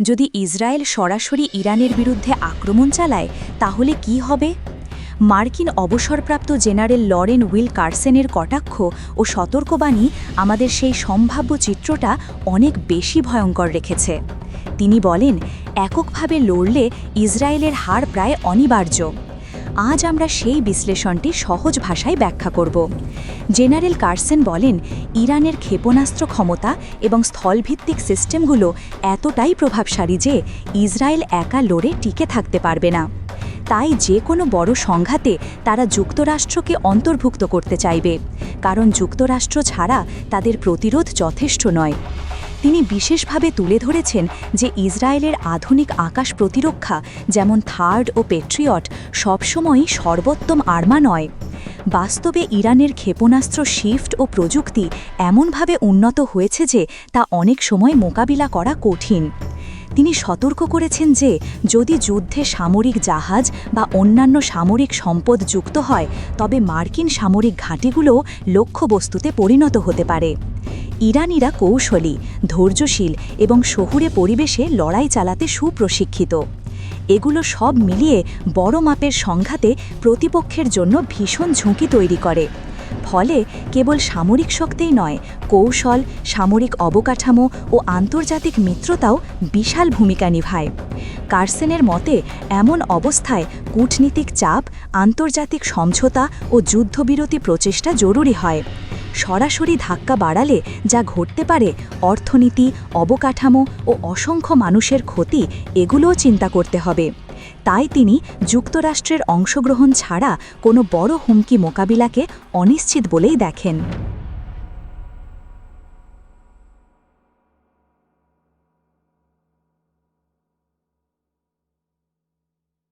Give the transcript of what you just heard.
যদি ইসরায়েল সরাসরি ইরানের বিরুদ্ধে আক্রমণ চালায়, তাহলে কি হবে? মার্কিন অবসরপ্রাপ্ত জেনারেল লরেন উইল কার্সেনের কটাক্ষ ও সতর্কবাণী আমাদের সেই সম্ভাব্য চিত্রটা অনেক বেশি ভয়ঙ্কর রেখেছে। তিনি বলেন, এককভাবে লড়লে ইসরায়েলের হার প্রায় অনিবার্য। আজ আমরা সেই বিশ্লেষণটি সহজ ভাষায় ব্যাখ্যা করব। জেনারেল কার্সেন বলেন, ইরানের ক্ষেপণাস্ত্র ক্ষমতা এবং স্থলভিত্তিক সিস্টেমগুলো এতটাই প্রভাবশালী যে ইসরায়েল একা লড়ে টিকে থাকতে পারবে না। তাই যে কোনো বড় সংঘাতে তারা যুক্তরাষ্ট্রকে অন্তর্ভুক্ত করতে চাইবে, কারণ যুক্তরাষ্ট্র ছাড়া তাদের প্রতিরোধ যথেষ্ট নয়। তিনি বিশেষভাবে তুলে ধরেছেন যে ইসরায়েলের আধুনিক আকাশ প্রতিরক্ষা, যেমন থার্ড ও পেট্রিয়ট, সবসময়ই সর্বোত্তম আর্মা নয়। বাস্তবে ইরানের ক্ষেপণাস্ত্র শিফট ও প্রযুক্তি এমনভাবে উন্নত হয়েছে যে তা অনেক সময় মোকাবিলা করা কঠিন। তিনি সতর্ক করেছেন যে, যদি যুদ্ধে সামরিক জাহাজ বা অন্যান্য সামরিক সম্পদ যুক্ত হয়, তবে মার্কিন সামরিক ঘাঁটিগুলোও লক্ষ্যবস্তুতে পরিণত হতে পারে। ইরানিরা কৌশলী, ধৈর্যশীল এবং শহুরে পরিবেশে লড়াই চালাতে সুপ্রশিক্ষিত। এগুলো সব মিলিয়ে বড় মাপের সংঘাতে প্রতিপক্ষের জন্য ভীষণ ঝুঁকি তৈরি করে। ফলে কেবল সামরিক শক্তিই নয়, কৌশল, সামরিক অবকাঠামো ও আন্তর্জাতিক মিত্রতাও বিশাল ভূমিকা নিভায়। কার্সেনের মতে, এমন অবস্থায় কূটনীতিক চাপ, আন্তর্জাতিক সমঝোতা ও যুদ্ধবিরতি প্রচেষ্টা জরুরি হয়। সরাসরি ধাক্কা বাড়ালে যা ঘটতে পারে, অর্থনীতি, অবকাঠামো ও অসংখ্য মানুষের ক্ষতি, এগুলোও চিন্তা করতে হবে। তাই তিনি যুক্তরাষ্ট্রের অংশগ্রহণ ছাড়া কোনো বড় হুমকি মোকাবিলাকে অনিশ্চিত বলেই দেখেন।